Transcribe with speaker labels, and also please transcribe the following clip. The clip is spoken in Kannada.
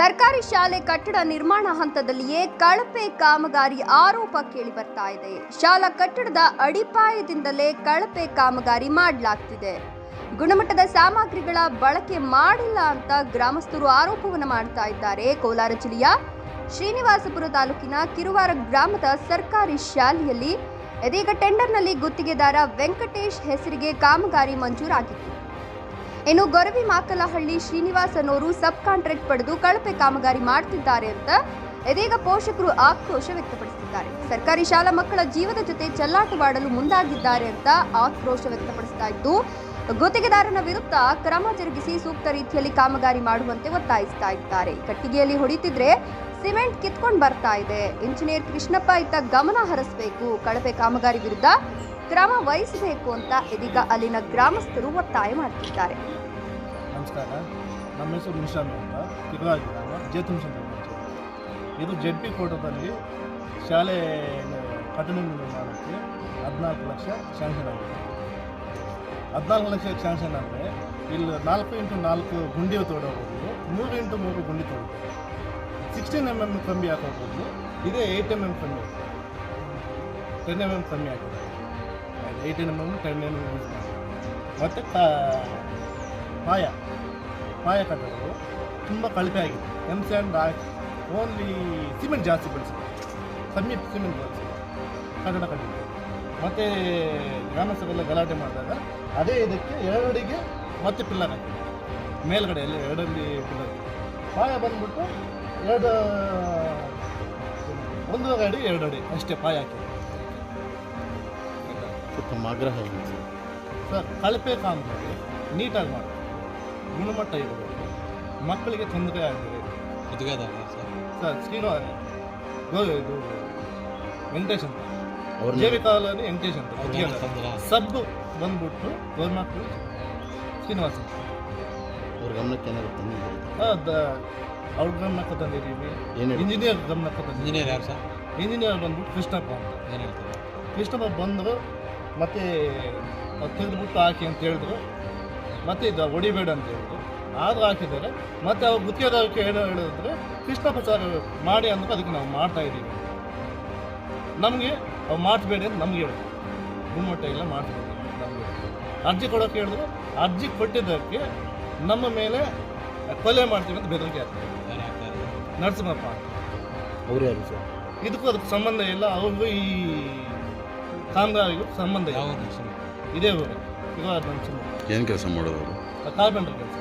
Speaker 1: ಸರ್ಕಾರಿ ಶಾಲೆ ಕಟ್ಟಡ ನಿರ್ಮಾಣ ಹಂತದಲ್ಲಿಯೇ ಕಳಪೆ ಕಾಮಗಾರಿ ಆರೋಪ ಕೇಳಿ ಬರ್ತಾ ಇದೆ. ಶಾಲಾ ಕಟ್ಟಡದ ಅಡಿಪಾಯದಿಂದಲೇ ಕಳಪೆ ಕಾಮಗಾರಿ ಮಾಡಲಾಗ್ತಿದೆ. ಗುಣಮಟ್ಟದ ಸಾಮಗ್ರಿಗಳ ಬಳಕೆ ಮಾಡಿಲ್ಲ ಅಂತ ಗ್ರಾಮಸ್ಥರು ಆರೋಪವನ್ನು ಮಾಡ್ತಾ ಇದ್ದಾರೆ. ಕೋಲಾರ ಜಿಲ್ಲೆಯ ಶ್ರೀನಿವಾಸಪುರ ತಾಲೂಕಿನ ಕಿರುವಾರ ಗ್ರಾಮದ ಸರ್ಕಾರಿ ಶಾಲೆಯಲ್ಲಿ ಇದೀಗ ಟೆಂಡರ್ನಲ್ಲಿ ಗುತ್ತಿಗೆದಾರ ವೆಂಕಟೇಶ್ ಹೆಸರಿಗೆ ಕಾಮಗಾರಿ ಮಂಜೂರಾಗಿತ್ತು. ಇನ್ನು ಗೊರವಿ ಮಾಕಲಹಳ್ಳಿ ಶ್ರೀನಿವಾಸ್ ಅನ್ನೋರು ಸಬ್ ಕಾಂಟ್ರಾಕ್ಟ್ ಪಡೆದು ಕಳಪೆ ಕಾಮಗಾರಿ ಮಾಡ್ತಿದ್ದಾರೆ ಅಂತ ಇದೀಗ ಪೋಷಕರು ಆಕ್ರೋಶ ವ್ಯಕ್ತಪಡಿಸಿದ್ದಾರೆ. ಸರ್ಕಾರಿ ಶಾಲಾ ಮಕ್ಕಳ ಜೀವದ ಜೊತೆ ಚೆಲ್ಲಾಟವಾಡಲು ಮುಂದಾಗಿದ್ದಾರೆ ಅಂತ ಆಕ್ರೋಶ ವ್ಯಕ್ತಪಡಿಸ್ತಾ ಇದ್ದು, ಗುತ್ತಿಗೆದಾರನ ವಿರುದ್ಧ ಕ್ರಮ ಜರುಗಿಸಿ ಸೂಕ್ತ ರೀತಿಯಲ್ಲಿ ಕಾಮಗಾರಿ ಮಾಡುವಂತೆ ಒತ್ತಾಯಿಸ್ತಾ ಇದ್ದಾರೆ. ಕಟ್ಟಿಗೆಯಲ್ಲಿ ಹೊಡಿತಿದ್ರೆ ಸಿಮೆಂಟ್ ಕಿತ್ಕೊಂಡು ಬರ್ತಾ ಇದೆ. ಇಂಜಿನಿಯರ್ ಕೃಷ್ಣಪ್ಪ ಇತ್ತ ಗಮನ ಹರಿಸಬೇಕು. ಕಳಪೆ ಕಾಮಗಾರಿ ವಿರುದ್ಧ ಕ್ರಮ ವಹಿಸಬೇಕು ಅಂತ ಇದೀಗ ಅಲ್ಲಿನ ಗ್ರಾಮಸ್ಥರು ಒತ್ತಾಯ ಮಾಡುತ್ತಿದ್ದಾರೆ
Speaker 2: ನಮಸ್ಕಾರ, ನಮ್ಮ ಹೆಸರು ನಿಶಾಂತ್ ಇದು ಜೆಡ್ ಪಿ ಕೋಟದಲ್ಲಿ ಶಾಲೆ ಕಟ್ಟಡ ನಿರ್ಮಾಣಕ್ಕೆ ಹದಿನಾಲ್ಕು ಲಕ್ಷ ಶಾಂಕ್ಷನ್ ಆಗಿದೆ. ಹದಿನಾಲ್ಕು ಲಕ್ಷ ಶಾಂಕ್ಷನ್ ಅಂದರೆ ಇಲ್ಲಿ ನಾಲ್ಕು ಇಂಟು ನಾಲ್ಕು ಗುಂಡಿ ತೋಡಬಹುದು, ಮೂರು ಇಂಟು ಮೂರು ಗುಂಡಿ ತೋಡಬಹುದು. ಸಿಕ್ಸ್ಟೀನ್ ಎಂ ಎಂ ಕಮ್ಮಿ ಹಾಕೋಬೋದು ಇದೇ ಏಯ್ಟ್ ಎಂ ಎಂ ಕಮ್ಮಿ ಟೆನ್ ಎಂ ಎಂ ಕಮ್ಮಿ ಆಗಿದೆ eighteen M M ten use ಮತ್ತು ಪಾಯ ಪಾಯ ಕಟ್ಟಡಗಳು ತುಂಬ ಕಳಪೆ ಆಗಿದೆ. ಎಂ ಸ್ಯಾಂಡ್ ಓನ್ಲಿ ಸಿಮೆಂಟ್ ಜಾಸ್ತಿ ಬಳಸಿದೆ ಸಮೀಪ ಸಿಮೆಂಟ್ ಬಳಸಿದೆ ಕಟ್ಟಡ ಕಟ್ಟಿದೆ ಮತ್ತು ಗ್ರಾಮಸ್ಥರೆಲ್ಲ ಗಲಾಟೆ ಮಾಡಿದಾಗ ಅದೇ ಇದಕ್ಕೆ ಎರಡಡಿಗೆ ಮತ್ತೆ ಪಿಲ್ಲರ್ ಹಾಕಿದೆ ಮೇಲ್ಗಡೆಯಲ್ಲಿ ಎರಡಲ್ಲಿ ಪಿಲ್ಲರ್ ಪಾಯ ಬಂದ್ಬಿಟ್ಟು ಎರಡು, ಒಂದು ಅಡಿ, ಎರಡು ಅಡಿ. ಅಷ್ಟೇ ಪಾಯ ಹಾಕಿದೆ
Speaker 3: ತಮ್ಮ ಆಗ್ರಹ ಏನು ಸರ್?
Speaker 2: ಕಳಪೆ ಕಾಮಗಾರಿ ನೀಟಾಗಿ ಮಾಡಿ. ಗುಣಮಟ್ಟ ಇರಬೇಕು ಮಕ್ಕಳಿಗೆ ತೊಂದರೆ ಆಗಬೇಕು
Speaker 4: ಸರ್.
Speaker 2: ಸರ್ ಶ್ರೀನಿವಾಸ ಗೋ- ಇದು ವೆಂಕಟೇಶ್ ಅಂತ. ಕಾಲೋನಿ ವೆಂಕಟೇಶ್ ಅಂತ.
Speaker 4: ಅವ್ರು
Speaker 2: ಸಬ್ ಬಂದ್ಬಿಟ್ಟು ಗೌರ್ಮೆಂಟ್ ಶ್ರೀನಿವಾಸ ಅಂತ.
Speaker 3: ಅವ್ರ ಗಮನಕ್ಕೆ ಏನಾದ್ರು
Speaker 2: ದ- ಅವ್ರ ಗಮನಕ್ಕೆ ತಂದಿದ್ದೀವಿ.
Speaker 3: ಏನು ಹೇಳಿ
Speaker 2: ಇಂಜಿನಿಯರ್ ಗಮನಕ್ಕೆ ತಂದಿದ್ದೀವಿ.
Speaker 4: ಇಂಜಿನಿಯರ್ ಯಾರು ಸರ್?
Speaker 2: ಇಂಜಿನಿಯರ್ ಬಂದ್ಬಿಟ್ಟು ಕೃಷ್ಣಪ್ಪ ಅಂತ.
Speaker 4: ಏನು ಹೇಳ್ತಾರೆ?
Speaker 2: ಕೃಷ್ಣಪ್ಪ ಬಂದರು ಮತ್ತೆ ತೆಗೆದುಬಿಟ್ಟು ಹಾಕಿ ಅಂತ ಹೇಳಿದ್ರು. ಮತ್ತೆ ಇದು ಹೊಡಿಬೇಡ ಅಂತ ಹೇಳಿದ್ರು. ಆದರೂ ಹಾಕಿದ್ದಾರೆ. ಮತ್ತೆ ಅವ್ರು ಗುತ್ತಿಗೆದಾರಕ್ಕೆ ಹೇಳೋ ಹೇಳಿದ್ರೆ. ಕೃಷ್ಣ ಸರ್ ಮಾಡಿ ಅಂದ್ರೆ ಅದಕ್ಕೆ ನಾವು ಮಾಡ್ತಾ ಇದ್ದೀವಿ. ನಮಗೆ ಅವ್ರು ಮಾಡಿಸ್ಬೇಡಿ ಅಂತ ನಮ್ಗೆ ಹೇಳಿದ್ರು. ಗುಮ್ಮಟ್ಟ ಇಲ್ಲ ಮಾಡಿಸ್ಬೇಡಿ ನಮಗೆ ಅರ್ಜಿ ಕೊಡೋಕೆ ಹೇಳಿದ್ರು. ಅರ್ಜಿ ಕೊಟ್ಟಿದ್ದಕ್ಕೆ ನಮ್ಮ ಮೇಲೆ ಕೊಲೆ ಮಾಡ್ತೀವಿ ಅಂತ ಬೆದರಿಕೆ ಆಗ್ತದೆ ನರಸಿಂಹಪ್ಪ.
Speaker 3: ಅವ್ರು ಯಾರು ಸರ್?
Speaker 2: ಇದಕ್ಕೂ ಅದಕ್ಕೆ ಸಂಬಂಧ ಇಲ್ಲ. ಅವ್ರಿಗೂ ಈ ಕಾಮಗಾರಿಗೂ ಸಂಬಂಧ
Speaker 4: ಸರ್
Speaker 2: ಇದೇ ಊರು. ಇದು
Speaker 3: ಏನು ಕೆಲಸ ಮಾಡೋದು ಅವರು?
Speaker 2: ಕಾರ್ಪೆಂಟರ್ ಕೆಲಸ.